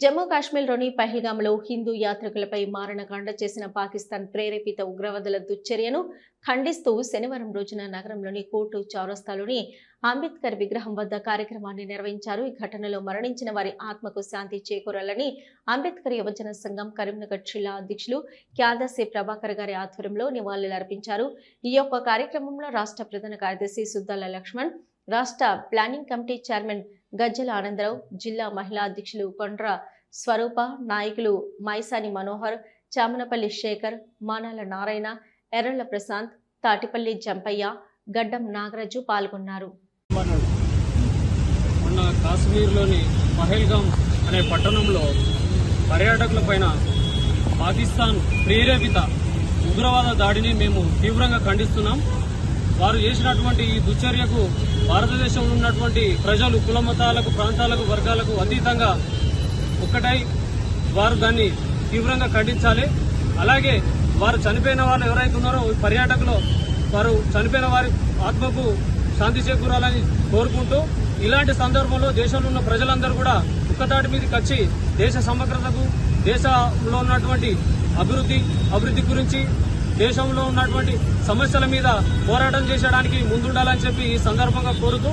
జమ్మూ కాశ్మీర్లోని పహల్గామ్లో హిందూ యాత్రికులపై మారణకాండ చేసిన పాకిస్తాన్ ప్రేరేపిత ఉగ్రవాదుల దుశ్చర్యను ఖండిస్తూ శనివారం రోజున నగరంలోని కోర్టు చౌరస్తాలోని అంబేద్కర్ విగ్రహం వద్ద కార్యక్రమాన్ని నిర్వహించారు. ఈ ఘటనలో మరణించిన వారి ఆత్మకు శాంతి చేకూరాలని అంబేద్కర్ యువజన సంఘం కరీంనగర్ జిల్లా అధ్యక్షులు క్యాదసి ప్రభాకర్ గారి ఆధ్వర్యంలో నివాళులర్పించారు. ఈ యొక్క కార్యక్రమంలో రాష్ట్ర ప్రధాన కార్యదర్శి సుద్దాల లక్ష్మణ్ రాష్ట్ర planning committee chairman Gajjala Anandarao జిల్లా మహిళా అధ్యక్షులు కొండ్ర స్వరూప నాయకులు మైసాని మనోహర్ చామనపల్లి శేఖర్ మానాల నారాయణ ఎర్రల ప్రశాంత్ తాటిపల్లి జంపయ్య గడ్డం నాగరాజు పాల్గొన్నారు. మొన్న కాశ్మీర్లోని పహల్గామ్ అనే పట్టణంలో పర్యాటకుల పైన పాకిస్తాన్ ప్రేరేపిత ఉగ్రవాద దాడిని మేము తీవ్రంగా ఖండిస్తున్నాం. వారు చేసినటువంటి ఈ దుశ్చర్యకు భారతదేశంలో ఉన్నటువంటి ప్రజలు కుల మతాలకు ప్రాంతాలకు వర్గాలకు అతీతంగా ఒక్కటై వారు దాన్ని తీవ్రంగా ఖండించాలి. అలాగే వారు చనిపోయిన వాళ్ళు ఎవరైతే ఉన్నారో పర్యాటకులు వారు చనిపోయిన వారి ఆత్మకు శాంతి చేకూరాలని కోరుకుంటూ ఇలాంటి సందర్భంలో దేశంలో ఉన్న ప్రజలందరూ కూడా ఒక్కతాటి మీదకి వచ్చి దేశ సమగ్రతకు దేశంలో ఉన్నటువంటి అభివృద్ధి అభివృద్ధి గురించి దేశంలో ఉన్నటువంటి సమస్యల మీద పోరాటం చేసడానికి ముందుండాలని చెప్పి ఈ సందర్భంగా కోరుతూ